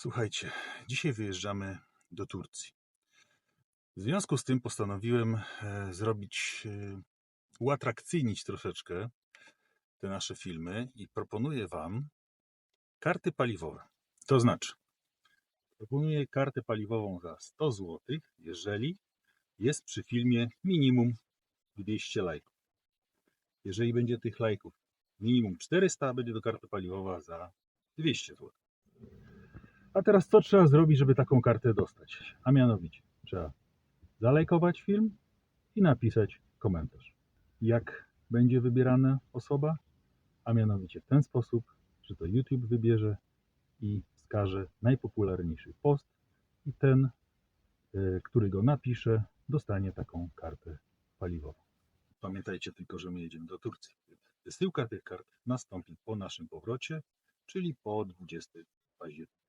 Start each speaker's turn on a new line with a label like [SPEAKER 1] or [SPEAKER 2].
[SPEAKER 1] Słuchajcie, dzisiaj wyjeżdżamy do Turcji. W związku z tym postanowiłem e, zrobić, e, uatrakcyjnić troszeczkę te nasze filmy i proponuję Wam karty paliwowe. To znaczy, proponuję kartę paliwową za 100 zł, jeżeli jest przy filmie minimum 200 lajków. Jeżeli będzie tych lajków minimum 400, będzie to karta paliwowa za 200 zł. A teraz co trzeba zrobić, żeby taką kartę dostać? A mianowicie trzeba zalajkować film i napisać komentarz. Jak będzie wybierana osoba? A mianowicie w ten sposób, że to YouTube wybierze i wskaże najpopularniejszy post i ten, y, który go napisze, dostanie taką kartę paliwową. Pamiętajcie tylko, że my jedziemy do Turcji. Wysyłka tych kart nastąpi po naszym powrocie, czyli po 20 października.